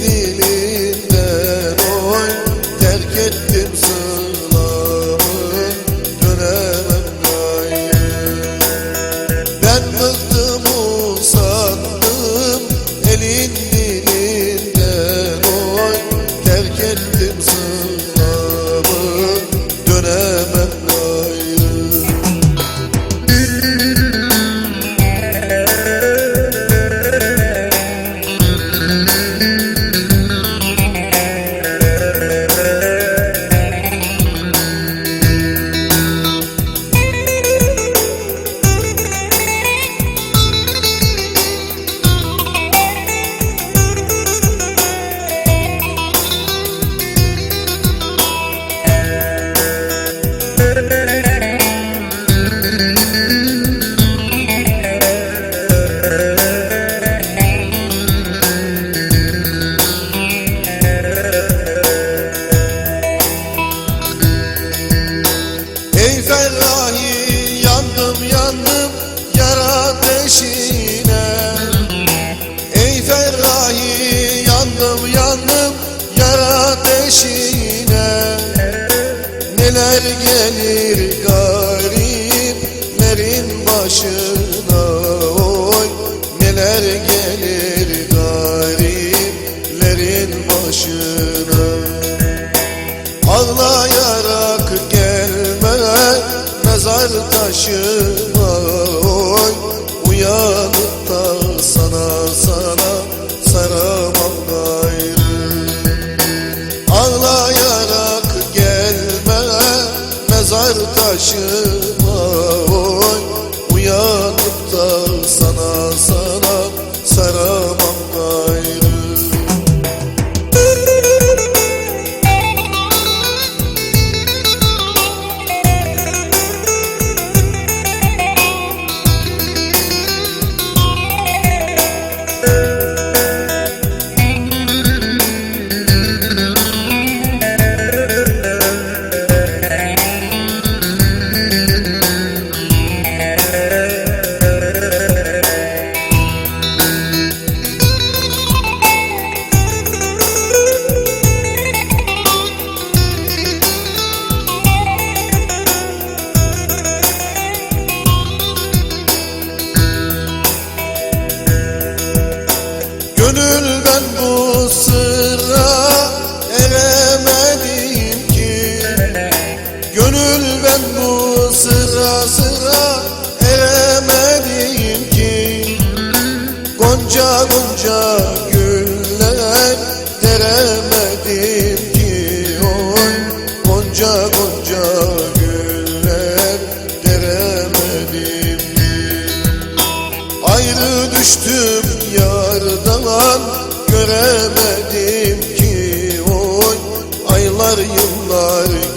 dilinden oy Terk ettim gayrı. Ben bıktım usandım elin dilinden oy Terk ettim sılamı ateşine Neler gelir gariplerin başına? Oy Neler gelir gariplerin başına? Ağlayarak gelme mezar taşıma taşıma oy Uyanıp da sana sana saramam gayrı düştüm yardan göremedim ki oy. Aylar yıllar